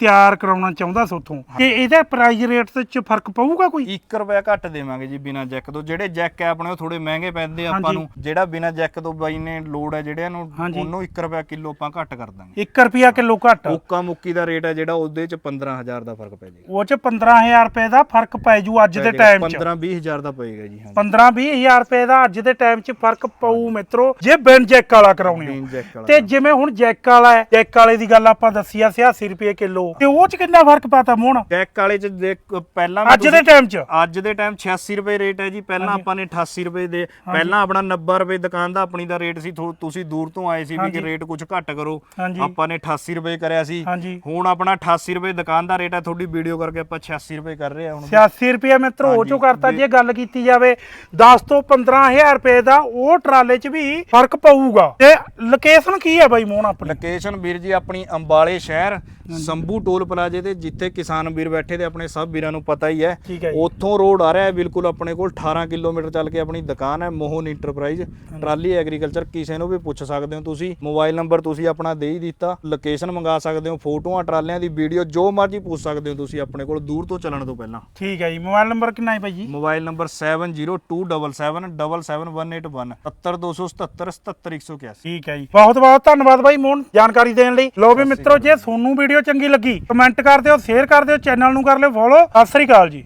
ਤਿਆਰ ਕਰਾਉਣਾ ਚਾਹੁੰਦਾ ਸੋਥੋਂ ਤੇ ਇਹਦੇ ਪ੍ਰਾਈਸ ਰੇਟ ਤੇ ਚ ਫ਼ਰਕ ਪਊਗਾ ਕੋਈ? 1 ਰੁਪਿਆ ਘੱਟ ਦੇਵਾਂਗੇ ਜੀ ਬਿਨਾ ਜੈਕ ਤੋਂ। ਜਿਹੜੇ ਜੈਕ ਹੈ ਆਪਣੇ ਉਹ ਥੋੜੇ ਮਹਿੰਗੇ ਪੈਂਦੇ ਆ ਆਪਾਂ। ਨੂੰ। ਜਿਹੜਾ ਬਿਨਾ ਜੈਕ ਤੋਂ ਬਾਈ ਨੇ ਲੋਡ ਹੈ ਜਿਹੜਿਆਂ ਨੂੰ। ਉਹਨੂੰ 1 ਰੁਪਿਆ ਕਿਲੋ ਆਪਾਂ ਘੱਟ ਕਰ ਦਾਂਗੇ। 1 ਰੁਪਿਆ ਕਿਲੋ ਘੱਟ। ਹੁੱਕਾ ਮੁੱਕੀ ਦਾ ਰੇਟ ਹੈ ਜਿਹੜਾ ਉਹਦੇ ਚ 15000 ਦਾ ਫ਼ਰਕ ਪੈ ਜਾਏਗਾ। ਉਹ ਚ 15000 ਰੁਪਏ ਦਾ ਫ਼ਰਕ ਪੈ ਜੂ ਅੱਜ ਦੇ ਟਾਈਮ 'ਚ। 15 20000 ਦਾ ਪਏਗਾ ਜੀ ਹਾਂ 15 20000 ਰੁਪਏ ਦਾ ਅੱਜ ਦੇ ਟਾਈਮ 'ਚ ਫ਼ਰਕ ਪਊ ਮਿੱਤਰੋ ਜੇ ਬਿਨ ਜੈਕ ਵਾਲਾ ਕਰਾਉਣੇ ਤੇ ਜਿਵੇਂ ਹੁਣ ਜੈਕ ਵਾਲਾ ਹੈ ਜੈਕ ਵਾਲੇ ਦੀ ਗੱਲ ਆਪਾਂ ਦੱਸੀ ਆ 86 ਰੁਪਏ ਕਿਲੋ। ਤੇ ਉਹ 'ਚ ਕਿੰਨਾ ਫ਼ਰਕ ਪਾਤਾ ਮੋਹਣ ਜੈਕ ਵਾਲੇ ਚ ਦੇਖ ਪਹਿਲਾਂ ਵੀ ਅੱਜ ਦੇ ਤੁਸੀਂ- ਟਾਈਮ 'ਚ? ਅੱਜ ਦੇ ਟਾਈਮ 86 ਰੁਪਏ ਰੇਟ ਹੈ ਜੀ ਪਹਿਲਾਂ ਆਪਾਂ ਨੇ 88 ਰੁਪਏ ਦੇ ਪਹਿਲਾਂ ਆਪਣਾ 90 ਰੁਪਏ ਦੁਕਾਨ ਦਾ ਆਪਣੀ ਦਾ ਰੇਟ ਸੀ ਥੋ- ਤੁਸੀਂ ਦੂਰ ਤੋਂ ਆਏ ਸੀ ਵੀ ਹਾਂਜੀ। ਰੇਟ ਕੁਝ ਘੱਟ ਕਰੋ। ਹਾਂਜੀ। ਆਪਾਂ ਨੇ 88 ਰੁਪਏ ਕਰਿਆ ਸੀ। ਹਾਂਜੀ। ਹੁਣ ਆਪਣਾ 88 ਰੁਪਏ ਦੁਕਾਨ ਦਾ ਰੇਟ ਹੈ ਤੁਹਾਡੀ ਵੀਡੀਓ ਕਰਕੇ ਆਪਾਂ 86 ਰੁਪਏ ਕਰ ਰਹੇ ਹਾਂ ਹੁਣ। 86 ਰੁਪਏ ਮਿੱਤਰੋ ਉਹ ਹਾਂਜੀ, ਚੋਂ ਕਰਤਾ ਜੇ ਗੱਲ ਕੀਤੀ ਜਾਵੇ 10 ਤੋਂ 15000 ਰੁਪਏ ਦਾ ਉਹ ਟਰਾਲੇ 'ਚ ਵੀ ਫ਼ਰਕ ਪਊਗਾ। ਤੇ ਲੋਕੇਸ਼ਨ ਕੀ ਹੈ ਬਾਈ ਮੋਹਨ ਆਪਣੀ? ਲੋਕੇਸ਼ਨ ਵੀਰ ਜੀ ਆਪਣੀ ਅੰਬਾਲੇ ਸ਼ਹਿਰ ਸੰਭੂ ਟੋਲ ਪਲਾਜ਼ੇ ਤੇ ਜਿੱਥੇ ਕਿਸਾਨ ਵੀਰ ਬੈਠੇ ਤੇ ਆਪਣੇ ਸਭ ਵੀਰਾਂ ਨੂੰ ਪਤਾ ਹੀ ਹੈ। ਜੀ। ਉੱਥੋਂ ਰੋਡ ਆ ਰਿਹਾ ਹੈ ਬਿਲਕੁਲ ਆਪਣੇ ਕੋਲ 18 ਕਿਲੋਮੀਟਰ ਚੱਲ ਕੇ ਆਪਣੀ ਦੁਕਾਨ ਹੈ ਮੋਹਨ ਇੰਟਰਪ੍ਰਾਈਜ਼ ਟਰਾਲੀ ਐਗਰੀਕਲਚਰ। ਕਿਸੇ ਨੂੰ ਵੀ ਪੁੱਛ ਸਕਦੇ ਹੋ ਤੁਸੀਂ ਮੋਬਾਈਲ ਨੰਬਰ ਤੁਸੀਂ ਆਪਣਾ ਦੇ ਹੀ ਦਿੱਤਾ ਲੋਕੇਸ਼ਨ ਮੰਗਾ ਸਕਦੇ ਹੋ ਫੋਟੋਆਂ ਟਰਾਲਿਆਂ ਦੀ ਵੀਡੀਓ ਜੋ ਮਰਜ਼ੀ ਪੁੱਛ ਸਕਦੇ ਹੋ ਤੁਸੀਂ ਆਪਣੇ ਕੋਲ ਦੂਰ ਤੋਂ ਚੱਲਣ ਤੋਂ ਪਹਿਲਾਂ। ਠੀਕ ਹੈ ਜੀ ਮੋਬਾਈਲ ਨੰਬਰ ਕਿੰਨਾ ਹੈ ਬਾਈ ਜੀ? ਮੋਬਾਈਲ ਨੰਬਰ 7027777181 70277 77181 ਠੀਕ ਹੈ ਜੀ ਬਹੁਤ ਬਹੁਤ ਧੰਨਵਾਦ ਬਾਈ ਮੋਹਨ ਜਾਣਕਾਰੀ ਦੇਣ ਲਈ। ਲੋ ਵੀ ਮਿੱਤਰੋ ਜੇ ਤੁਹਾਨੂੰ ਵੀਡੀਓ ਚੰਗੀ ਲੱਗੀ ਕਮੈਂਟ ਕਰ ਦਿਓ, ਸ਼ੇਅਰ ਕਰ ਦਿਓ, ਚੈਨਲ ਨੂੰ ਕਰ ਲਿਓ ਫੋਲੋ ਸਤਿ ਸ੍ਰੀ ਅਕਾਲ ਜੀ।